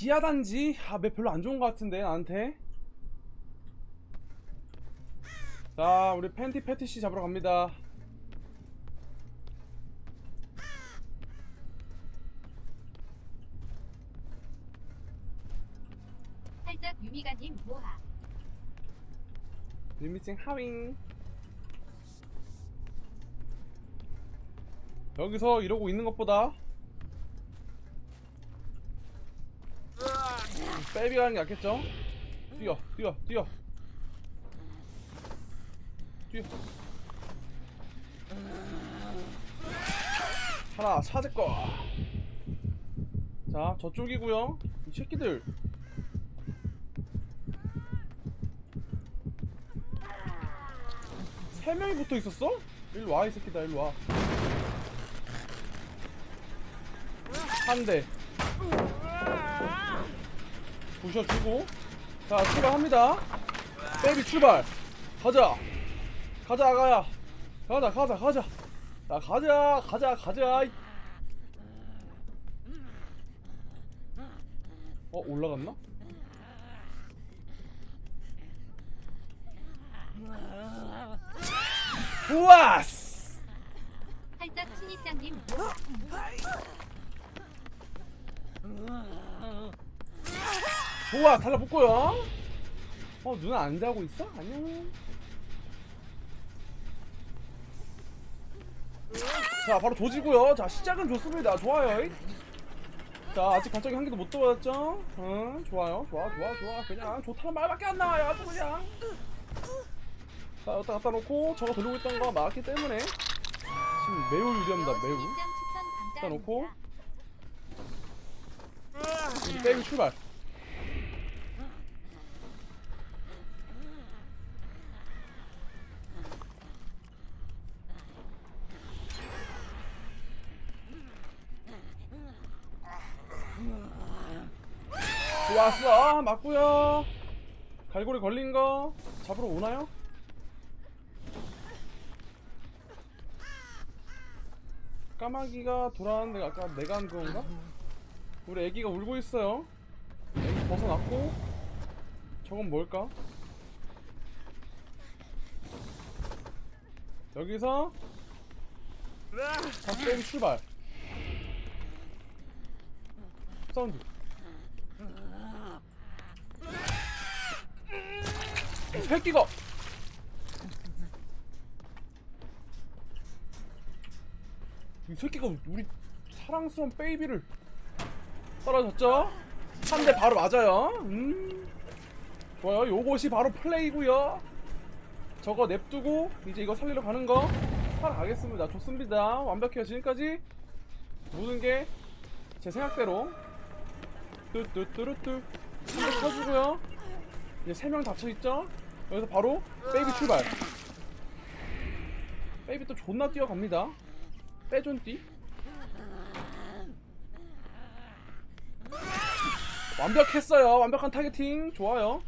지하단지? 아 맵 별로 안 좋은 것 같은데 나한테. 자 우리 팬티 패티시 잡으러 갑니다. 살짝 유미가님 모하? 리미싱 하윙. 여기서 이러고 있는 것보다 빼비 가는 게 낫겠죠? 뛰어 뛰어 뛰어 뛰어 하나 찾을 거자 저쪽이고요 이 새끼들 세 명이 붙어 있었어? 일로 와 이 새끼다 일로 와. 한 대. 부셔주고. 자 출발합니다. 베이비 출발. 가자. 가자 아가야. 가자 가자 가자. 자 가자 가자 가자. 이- 어 올라갔나? 우와스! 살짝 신입장님 모하 좋아 달라붙고요. 어 누나 안 자고 있어? 안녕 자 바로 조지고요. 자 시작은 좋습니다. 좋아요. 자 아직 발전기 한 개도 못 들어왔죠? 응 좋아요. 좋아 좋아 좋아. 그냥 좋다는 말밖에 안 나와요. 아주 그냥. 자 여기다 갖다 놓고 저거 돌리고 있던 거 막았기 때문에 지금 매우 유리합니다 매우. 갖다 놓고. 우리 게임 출발 좋았어 맞고요 갈고리 걸린 거 잡으러 오나요? 까마귀가 돌아왔는데 아까 내가 한 건가? 우리 애기가 울고 있어요 애기 벗어났고 저건 뭘까? 여기서 박대기 출발 사운드 이 새끼가 이 새끼가 우리 사랑스러운 베이비를 떨어졌죠? 한 대 바로 맞아요. 음. 좋아요. 요것이 바로 플레이고요. 저거 냅두고 이제 이거 살리러 가는 거 하러 가겠습니다. 좋습니다. 완벽해요. 지금까지 모든 게 제 생각대로 뚜뚜뚜루뚜 한대 쳐주고요. 이제 세 명 닫혀 있죠? 여기서 바로 베이비 출발. 베이비 또 존나 뛰어갑니다. 빼존띠. 완벽했어요. 완벽한 타겟팅. 좋아요.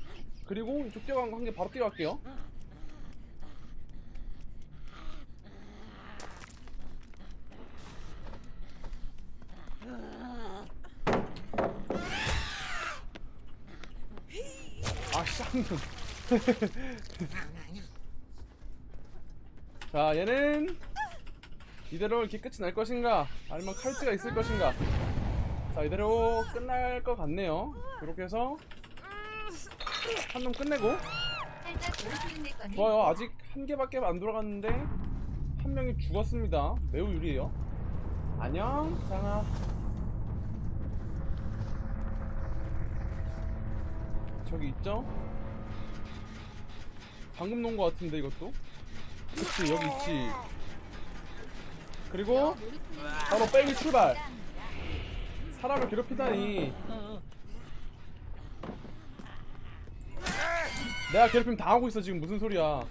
그리고 이쪽 뛰어간 거 한 개 바로 뛰어갈게요. 아, 쌍눈. 자, 얘는 이대로 이렇게 끝이 날 것인가? 아니면 칼찌가 있을 것인가? 자, 이대로 끝날 것 같네요. 이렇게 해서 한 놈 끝내고 좋아요. 아직 한 개밖에 안 돌아갔는데 한 명이 죽었습니다. 매우 유리해요. 안녕, 장아. 저기 있죠? 방금 놓은 것 같은데 이것도. 그치 여기 있지. 그리고 바로 빼기 출발. 사람을 괴롭히다니. 내가 괴롭힘 당하고 있어 지금 무슨 소리야?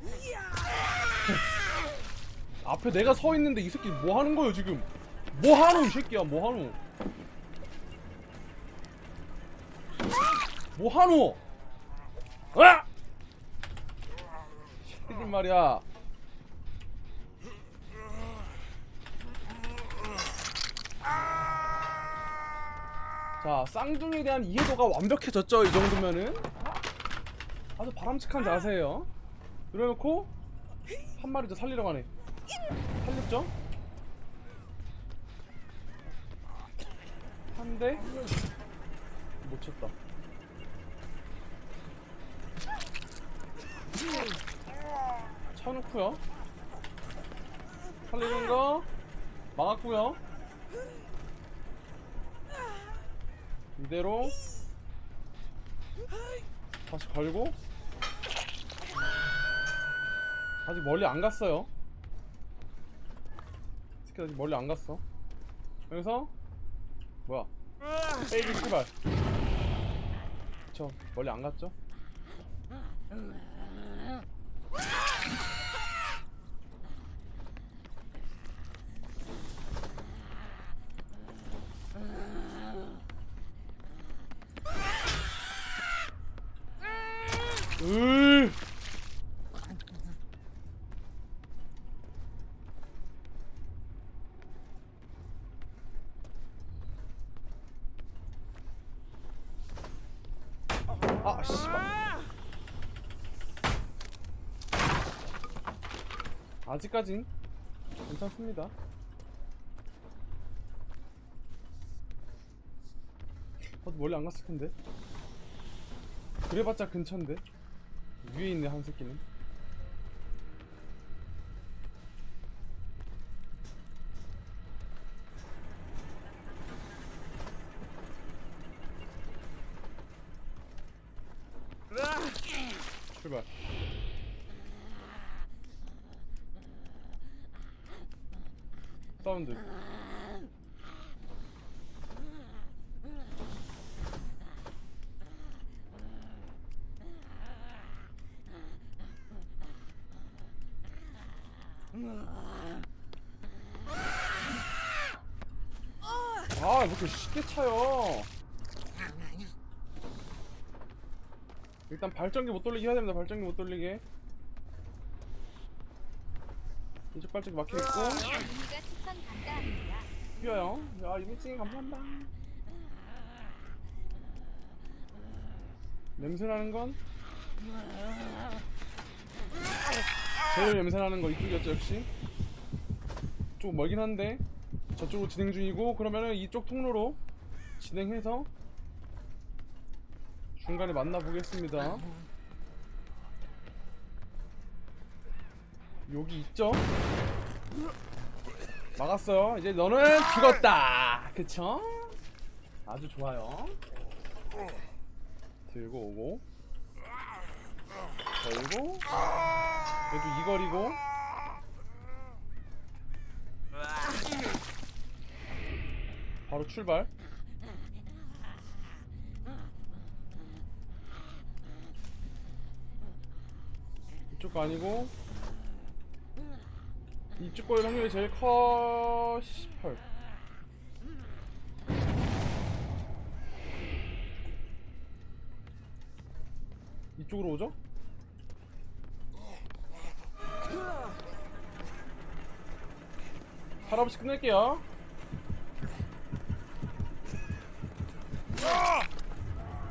앞에 내가 서 있는데 이 새끼 뭐 하는 거예요 지금? 뭐 하노 이 새끼야 뭐 하노? 뭐 하노? 아! 새끼들 말이야. 자 쌍둥이에 대한 이해도가 완벽해졌죠 이 정도면은 아주 바람직한 자세예요 이래놓고 한 마리 더 살리러 가네 살렸죠? 한 대? 못 쳤다 쳐놓고요. 살리는 거 막았고요. 이대로 다시 걸고. 아직 멀리 안 갔어요. 스킬 아직 멀리 안 갔어. 여기서 뭐야? 베이비 출발. 저 멀리 안 갔죠? 으 아, 씨발. 아직까진 괜찮습니다. 나도 멀리 안 갔을 텐데. 그래봤자 근처인데. 위에 있네 한 새끼는. 아, 왜 이렇게 쉽게 차요? 일단 발전기 못 돌리게 해야 됩니다. 발전기 못 돌리게. 이쪽 발전기 막혀 있고 유미가 추천 감사합니다. 뛰어요. 야, 이미칭 감사합니다. 냄새 나는 건 제일 나는 거 이쪽이었죠 역시. 좀 멀긴 한데 저쪽으로 진행 중이고 그러면은 이쪽 통로로 진행해서 중간에 만나 보겠습니다. 여기 있죠? 막았어요. 이제 너는 죽었다. 그쵸? 아주 좋아요. 들고 오고. 걸고. 그래도 이 거리고. 바로 출발. 이쪽 거 아니고 이쪽 거일 확률이 제일 커 18. 이쪽으로 오죠? 할아버지 끝낼게요.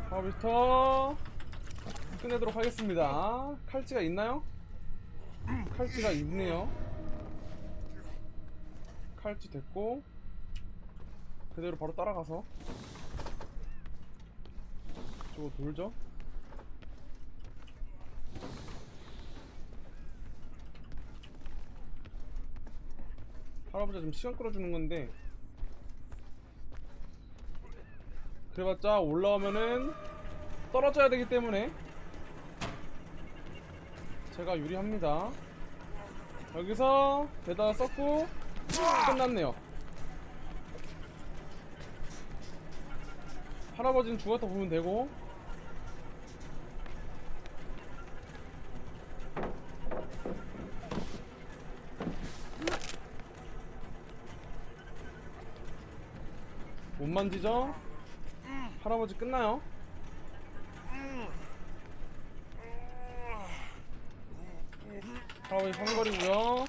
할아버지부터 끝내도록 하겠습니다. 칼찌가 있나요? 칼찌가 있네요. 칼찌 됐고 그대로 바로 따라가서 저거 돌죠? 할아버지가 지금 시간 끌어주는 건데. 그래봤자 올라오면은 떨어져야 되기 때문에 제가 유리합니다. 여기서 대다 썼고 끝났네요. 할아버지는 죽었다 보면 되고 만지죠? 할아버지 끝나요? 할아버지 펑거리고요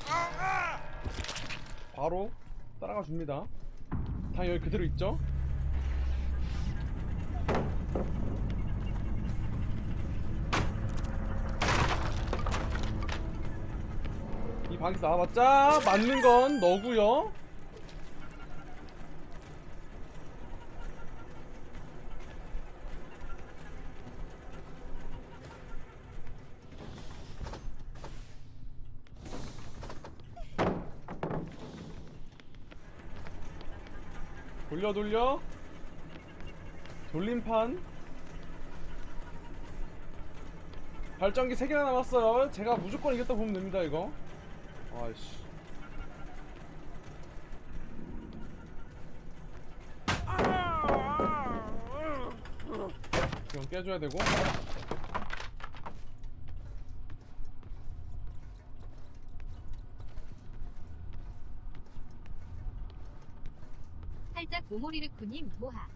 바로 따라가 줍니다 다 여기 그대로 있죠? 이 방에서 나와봤자 맞는 건 너구요 돌려 돌려. 돌림판. 발전기 3개나 남았어요. 제가 무조건 이겼다 보면 됩니다 이거. 아이씨. 이건 깨줘야 되고 살짝 모모리를 쿠님 모하.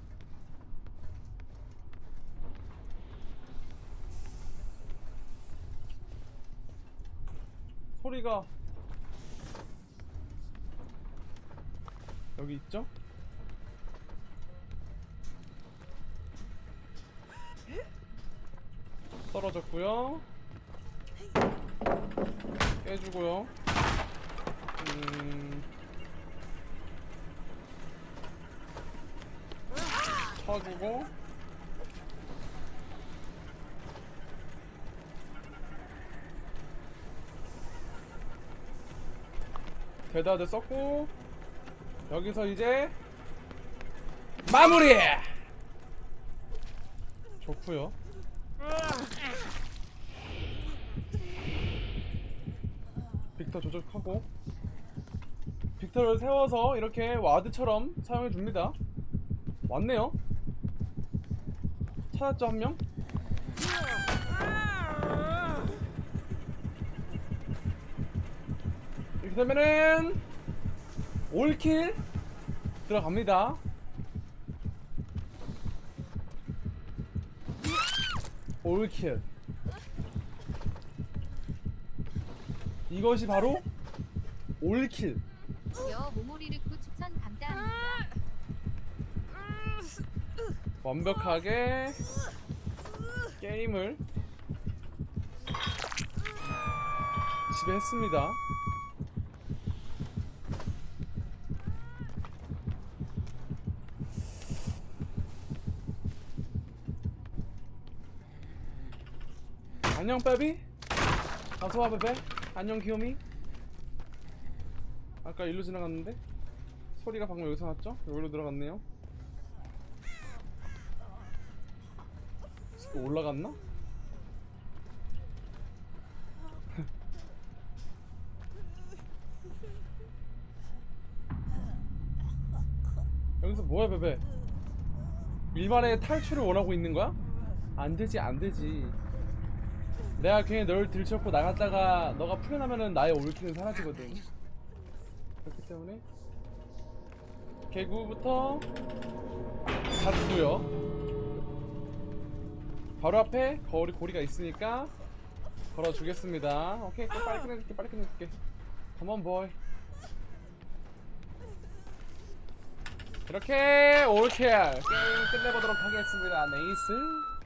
소리가 여기 있죠? 떨어졌고요 깨주고요 음... 쳐주고. 대다들 썼고 여기서 이제 마무리! 좋고요. 빅터 조작하고 빅터를 세워서 이렇게 와드처럼 사용해 줍니다. 왔네요 찾았죠 한 명? 이렇게 되면은 올킬 들어갑니다. 올킬. 이것이 바로 올킬. 여 모모리를 쿠 추천 감사합니다. 완벽하게 게임을 지배했습니다. 안녕 베비. 어서와 베베. 안녕 귀요미. 아까 일로 지나갔는데? 소리가 방금 여기서 났죠? 여기로 들어갔네요 이거 올라갔나? 여기서 뭐야 베베 일반의 탈출을 원하고 있는 거야? 안 되지 안 되지 내가 괜히 널 들쳤고 나갔다가 너가 풀려나면은 나의 올킬은 사라지거든 그렇기 때문에 개구부터 잡고요 바로 앞에 거울이 고리가 있으니까 걸어주겠습니다. 오케이, 빨리 끝내줄게, 빨리 끝내줄게. 컴온 보이. 이렇게 올킬 게임 끝내보도록 하겠습니다. 네이스.